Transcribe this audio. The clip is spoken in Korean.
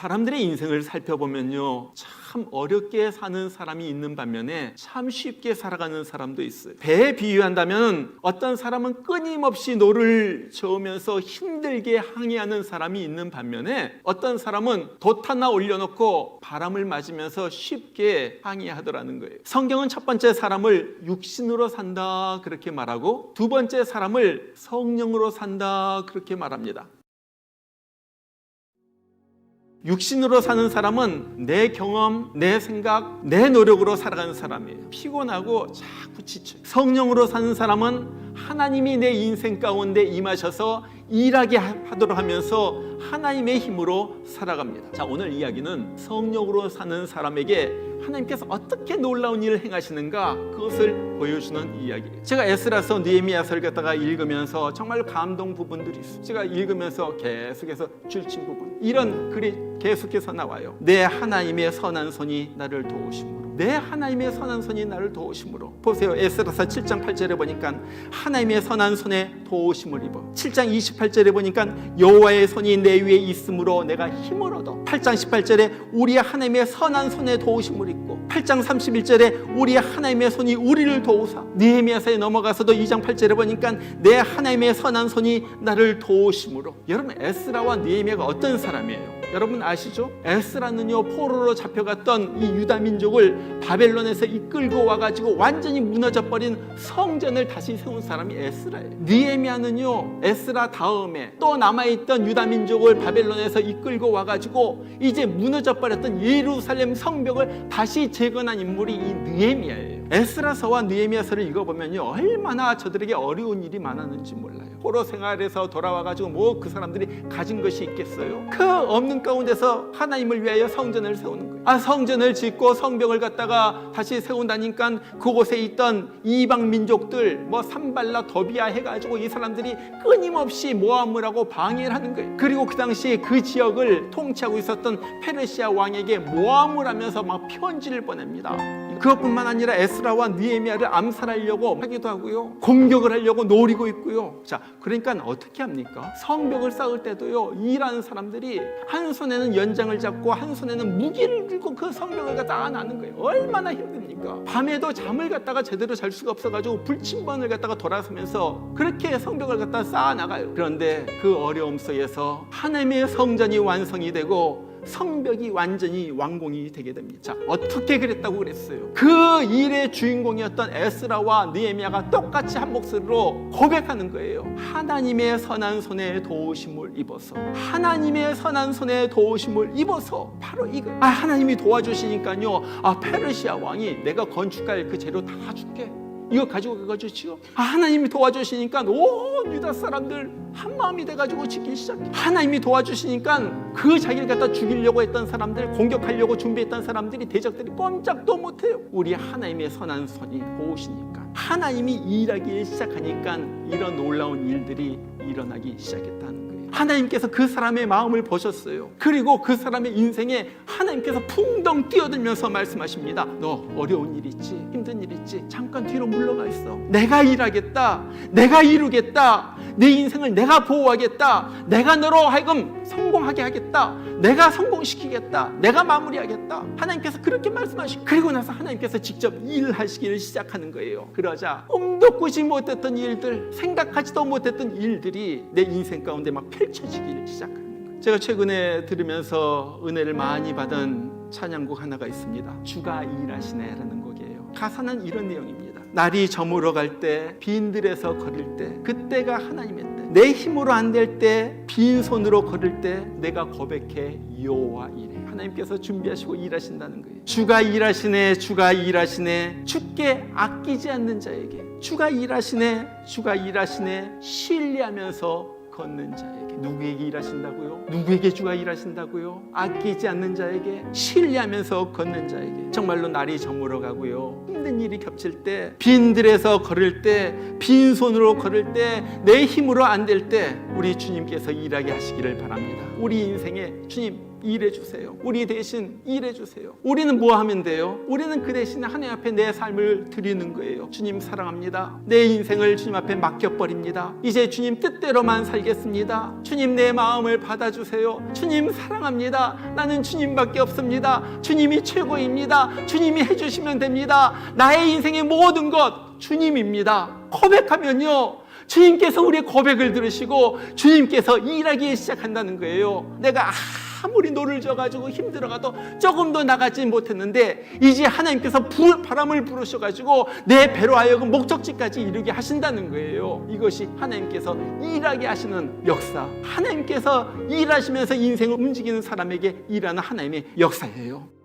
사람들의 인생을 살펴보면요. 참 어렵게 사는 사람이 있는 반면에 참 쉽게 살아가는 사람도 있어요. 배에 비유한다면 어떤 사람은 끊임없이 노를 저으면서 힘들게 항해하는 사람이 있는 반면에 어떤 사람은 돛 하나 올려놓고 바람을 맞으면서 쉽게 항해하더라는 거예요. 성경은 첫 번째 사람을 육신으로 산다 그렇게 말하고 두 번째 사람을 성령으로 산다 그렇게 말합니다. 육신으로 사는 사람은 내 경험, 내 생각, 내 노력으로 살아가는 사람이에요. 피곤하고 자꾸 지쳐. 성령으로 사는 사람은 하나님이 내 인생 가운데 임하셔서 일하게 하도록 하면서 하나님의 힘으로 살아갑니다. 자, 오늘 이야기는 성령으로 사는 사람에게 하나님께서 어떻게 놀라운 일을 행하시는가 그것을 보여주는 이야기예요. 제가 에스라서 느헤미야서를 갖다가 읽으면서 정말 감동 부분들이 있어요. 제가 읽으면서 계속해서 줄친 부분 이런 글이 계속해서 나와요. 내 하나님의 선한 손이 나를 도우심으로 내 하나님의 선한 손이 나를 도우심으로 보세요. 에스라서 7장 8절에 보니까 하나님의 선한 손에 도우심을 입어 7장 28절에 보니까 여호와의 손이 내 위에 있으므로 내가 힘을 얻어 8장 18절에 우리 하나님의 선한 손에 도우심을 입고 8장 31절에 우리 하나님의 손이 우리를 도우사 느헤미야서에 넘어가서도 2장 8절에 보니까 내 하나님의 선한 손이 나를 도우심으로 여러분 에스라와 느헤미야가 어떤 사람이에요? 여러분 아시죠? 에스라는요 포로로 잡혀갔던 이 유다 민족을 바벨론에서 이끌고 와가지고 완전히 무너져 버린 성전을 다시 세운 사람이 에스라예요. 느헤미야는요 에스라 다음에 또 남아있던 유다 민족을 바벨론에서 이끌고 와가지고 이제 무너져 버렸던 예루살렘 성벽을 다시 재건한 인물이 이 느헤미야예요. 에스라서와 느헤미야서를 읽어보면요 얼마나 저들에게 어려운 일이 많았는지 몰라요. 포로 생활에서 돌아와가지고 뭐 그 사람들이 가진 것이 있겠어요? 그 없는 가운데서 하나님을 위하여 성전을 세우는 거예요. 아 성전을 짓고 성벽을 갖다가 다시 세운다니까 그곳에 있던 이방 민족들 뭐 산발라 더비아 해가지고 이 사람들이 끊임없이 모함을 하고 방해를 하는 거예요. 그리고 그 당시 그 지역을 통치하고 있었던 페르시아 왕에게 모함을 하면서 막 편지를 보냅니다. 그것뿐만 아니라 에스라와 느헤미야를 암살하려고 하기도 하고요. 공격을 하려고 노리고 있고요. 자, 그러니까 어떻게 합니까? 성벽을 쌓을 때도요. 일하는 사람들이 한 손에는 연장을 잡고 한 손에는 무기를 들고 그 성벽을 갖다 안하는 거예요. 얼마나 힘듭니까? 밤에도 잠을 갖다가 제대로 잘 수가 없어가지고 불침번을 갖다가 돌아서면서 그렇게 성벽을 갖다 쌓아 나가요. 그런데 그 어려움 속에서 하나님의 성전이 완성이 되고 성벽이 완전히 완공이 되게 됩니다. 자, 어떻게 그랬다고 그랬어요? 그 일의 주인공이었던 에스라와 느헤미야가 똑같이 한 목소리로 고백하는 거예요. 하나님의 선한 손에 도우심을 입어서 하나님의 선한 손에 도우심을 입어서 바로 이거. 아, 하나님이 도와주시니까요. 아, 페르시아 왕이 내가 건축할 그 재료 다 줄게. 이거 가지고 가가지고 아, 하나님이 도와주시니까 온 유다 사람들 한 마음이 돼가지고 지키기 시작해. 하나님이 도와주시니까 그 자기를 갖다 죽이려고 했던 사람들, 공격하려고 준비했던 사람들이 대적들이 꼼짝도 못해요. 우리 하나님의 선한 손이 보시니까 하나님이 일하기 시작하니까 이런 놀라운 일들이 일어나기 시작했다는 거예요. 하나님께서 그 사람의 마음을 보셨어요. 그리고 그 사람의 인생에 하나님께서 풍덩 뛰어들면서 말씀하십니다. 너 어려운 일 있지? 힘든 일 있지? 잠깐 뒤로 물러가 있어. 내가 일하겠다. 내가 이루겠다. 내 인생을 내가 보호하겠다. 내가 너로 하여금 성공하게 하겠다. 내가 성공시키겠다. 내가 마무리하겠다. 하나님께서 그렇게 말씀하시고 그리고 나서 하나님께서 직접 일하시기를 시작하는 거예요. 그러자 꿈도 꾸지 못했던 일들, 생각하지도 못했던 일들이 내 인생 가운데 막 펼쳐지기를 시작하는 거예요. 제가 최근에 들으면서 은혜를 많이 받은 찬양곡 하나가 있습니다. 주가 일하시네라는. 가사는 이런 내용입니다. 날이 저물어 갈 때, 빈들에서 걸을 때, 그때가 하나님의 때. 내 힘으로 안 될 때, 빈손으로 걸을 때, 내가 고백해 여호와 이래. 하나님께서 준비하시고 일하신다는 거예요. 주가 일하시네, 주가 일하시네, 주께 아끼지 않는 자에게. 주가 일하시네, 주가 일하시네, 신뢰하면서 걷는 자에게. 누구에게 일하신다고요? 누구에게 주가 일하신다고요? 아끼지 않는 자에게. 신뢰하면서 걷는 자에게. 정말로 날이 저물어 가고요. 힘든 일이 겹칠 때 빈들에서 걸을 때 빈손으로 걸을 때 내 힘으로 안 될 때 우리 주님께서 일하게 하시기를 바랍니다. 우리 인생에 주님 일해 주세요. 우리 대신 일해 주세요. 우리는 뭐 하면 돼요? 우리는 그 대신에 하나님 앞에 내 삶을 드리는 거예요. 주님 사랑합니다. 내 인생을 주님 앞에 맡겨 버립니다. 이제 주님 뜻대로만 살겠습니다. 주님 내 마음을 받아 주세요. 주님 사랑합니다. 나는 주님밖에 없습니다. 주님이 최고입니다. 주님이 해 주시면 됩니다. 나의 인생의 모든 것 주님입니다. 고백하면요. 주님께서 우리의 고백을 들으시고 주님께서 일하기 시작한다는 거예요. 내가 아무리 노를 져가지고 힘들어가도 조금 더 나가지 못했는데 이제 하나님께서 불, 바람을 부르셔가지고 내 배로 하여금 목적지까지 이르게 하신다는 거예요. 이것이 하나님께서 일하게 하시는 역사. 하나님께서 일하시면서 인생을 움직이는 사람에게 일하는 하나님의 역사예요.